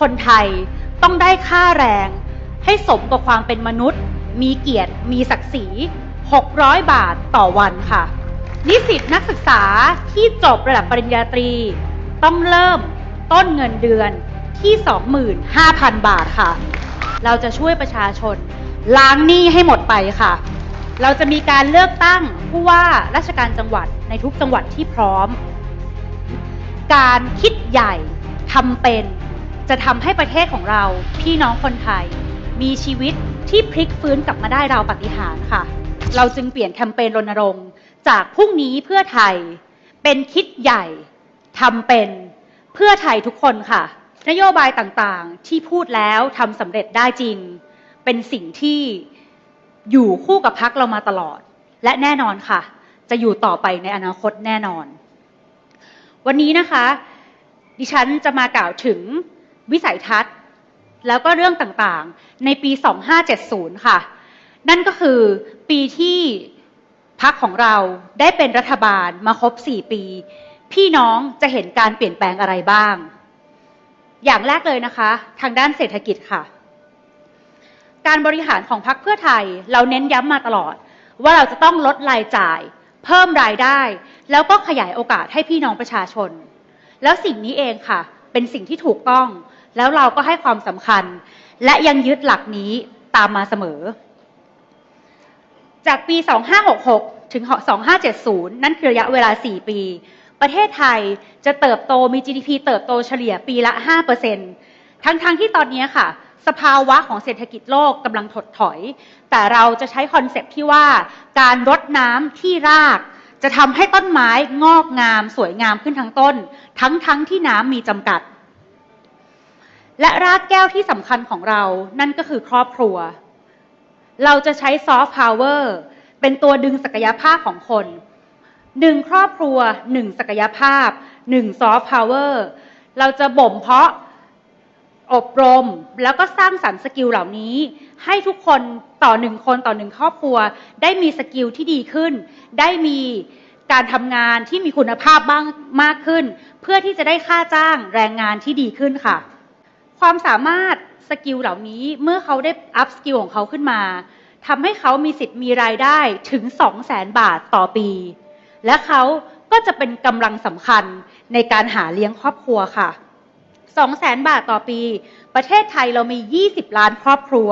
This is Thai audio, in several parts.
คนไทยต้องได้ค่าแรง ให้สมกับความเป็นมนุษย์ มีเกียรติ มีศักดิ์ศรี 600 บาทต่อวันค่ะ นิสิตนักศึกษาที่จบระดับปริญญาตรี ต้องเริ่มต้นเงินเดือนที่ 25,000 บาทค่ะ เราจะช่วยประชาชน ล้างหนี้ให้หมดไปค่ะ เราจะมีการเลือกตั้งผู้ว่าราชการจังหวัดในทุกจังหวัดที่พร้อม การคิดใหญ่ทำเป็น จะทำให้ประเทศของเราพี่น้องคนไทย มีชีวิตที่พลิกฟื้นกลับมาได้เราวปาฏิหารย์ค่ะ เราจึงเปลี่ยนแคมเปญรณรงค์ จากพรุ่งนี้เพื่อไทย เป็นคิดใหญ่ทำเป็นเพื่อไทยทุกคนค่ะ นโยบายต่างๆ ที่พูดแล้วทำสำเร็จได้จริง เป็นสิ่งที่อยู่คู่กับพักเรามาตลอด และแน่นอนค่ะ จะอยู่ต่อไปในอนาคตแน่นอน วันนี้นะคะ ดิฉันจะมากล่าวถึง วิสัยทัศน์ แล้วก็เรื่องต่างๆ ในปี 2570 ค่ะ นั่นก็คือปีที่พักของเราได้เป็นรัฐบาลมาครบ 4 ปี พี่น้องจะเห็นการเปลี่ยนแปลงอะไรบ้าง อย่างแรกเลยนะคะ ทางด้านเศรษฐกิจค่ะ การบริหารของพรรคเพื่อไทย เราเน้นย้ำมาตลอด ว่าเราจะต้องลดรายจ่าย เพิ่มรายได้ แล้วก็ขยายโอกาสให้พี่น้องประชาชน แล้วสิ่งนี้เองค่ะ เป็นสิ่งที่ถูกต้อง แล้วเราก็ให้ความสำคัญ และยังยึดหลักนี้ตามมาเสมอ จากปี 2566 ถึง 2570 นั่นคือระยะเวลา 4 ปี ประเทศไทยจะเติบโตมี GDP เติบโตเฉลี่ยปีละ 5%ทั้งๆทที่ตอนนี้ค่ะ สภาวะของเศรษฐกิจโลกกำลังถดถอย แต่เราจะใช้คอนเซปที่ว่าการรดน้ำที่รากจะทำให้ต้นไม้งอกงาม สวยงามขึ้นทั้งต้น ทั้งๆทที่น้ำมีจำกัด และรากแก้วที่สำคัญของเรา นั่นก็คือครอบครัว เราจะใช้ซอฟต์พาวเวอร์เป็นตัวดึงศักยภาพของคนหนึ่งครอบครัวหนึ่งศักยภาพหนึ่งซอฟต์พาวเวอร์เราจะบ่มเพาะอบรม แล้วก็สร้างสรรค์สกิลเหล่านี้ ให้ทุกคนต่อหนึ่งคนต่อหนึ่งครอบครัว ได้มีสกิลที่ดีขึ้น ได้มีการทำงานที่มีคุณภาพบ้างมากขึ้น เพื่อที่จะได้ค่าจ้างแรงงานที่ดีขึ้นค่ะ ความสามารถสกิลเหล่านี้เมื่อเขาได้อัพสกิลของเขาขึ้นมาทำให้เขามีสิทธิ์มีรายได้ถึง2 0 0แสนบาทต่อปี และเขาก็จะเป็นกำลังสำคัญในการหาเลี้ยงครอบครัวค่ะ2 0 0แสนบาทต่อปี ประเทศไทยเรามี 20 ล้านครอบครัว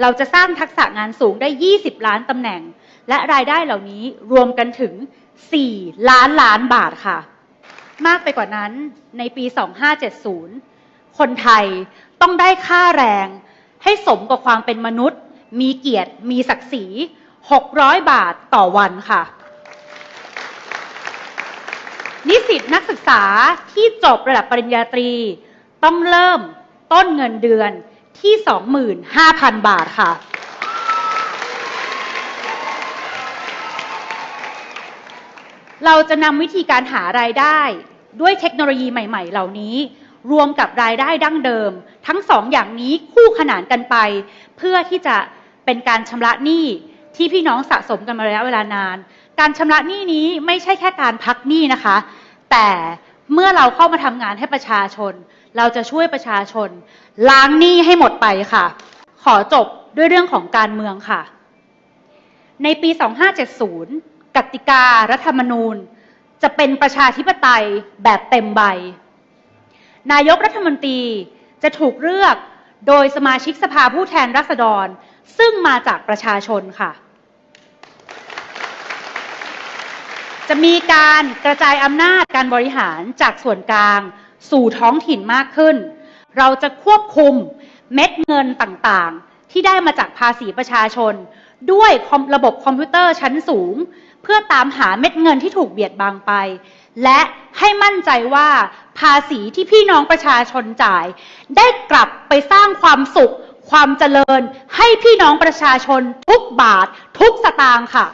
เราจะสร้างทักษะงานสูงได้ 20 ล้านตำแหน่ง และรายได้เหล่านี้รวมกันถึง 4 ล้านล้านบาทค่ะ มากไปกว่านั้นในปี 2570 คนไทยต้องได้ค่าแรง ให้สมกับความเป็นมนุษย์ มีเกียรติ มีศักดิ์ศรี 600 บาทต่อวันค่ะ นิสิตนักศึกษาที่จบระดับปริญญาตรี ต้องเริ่มต้นเงินเดือนที่ 25,000 บาทค่ะ เราจะนำวิธีการหารายได้ด้วยเทคโนโลยีใหม่ ๆ เหล่านี้ รวมกับรายได้ดั้งเดิม ทั้งสองอย่างนี้คู่ขนานกันไป เพื่อที่จะเป็นการชำระหนี้ที่พี่น้องสะสมกันมาระยะเวลานาน การชำระหนี้นี้ไม่ใช่แค่การพักหนี้นะคะ แต่เมื่อเราเข้ามาทำงานให้ประชาชน เราจะช่วยประชาชน ล้างหนี้ให้หมดไปค่ะ ขอจบด้วยเรื่องของการเมืองค่ะ ในปี 2570 กติการัฐธรรมนูญ จะเป็นประชาธิปไตยแบบเต็มใบ นายกรัฐมนตรีจะถูกเลือกโดยสมาชิกสภาผู้แทนราษฎร ซึ่งมาจากประชาชนค่ะ จะมีการกระจายอำนาจการบริหารจากส่วนกลาง สู่ท้องถิ่นมากขึ้น เราจะควบคุมเม็ดเงินต่างๆ ที่ได้มาจากภาษีประชาชน ด้วยระบบคอมพิวเตอร์ชั้นสูง เพื่อตามหาเม็ดเงินที่ถูกเบียดบังไป และให้มั่นใจว่าภาษีที่พี่น้องประชาชนจ่าย ได้กลับไปสร้างความสุข ความเจริญ ให้พี่น้องประชาชนทุกบาท ทุกสตางค์ค่ะ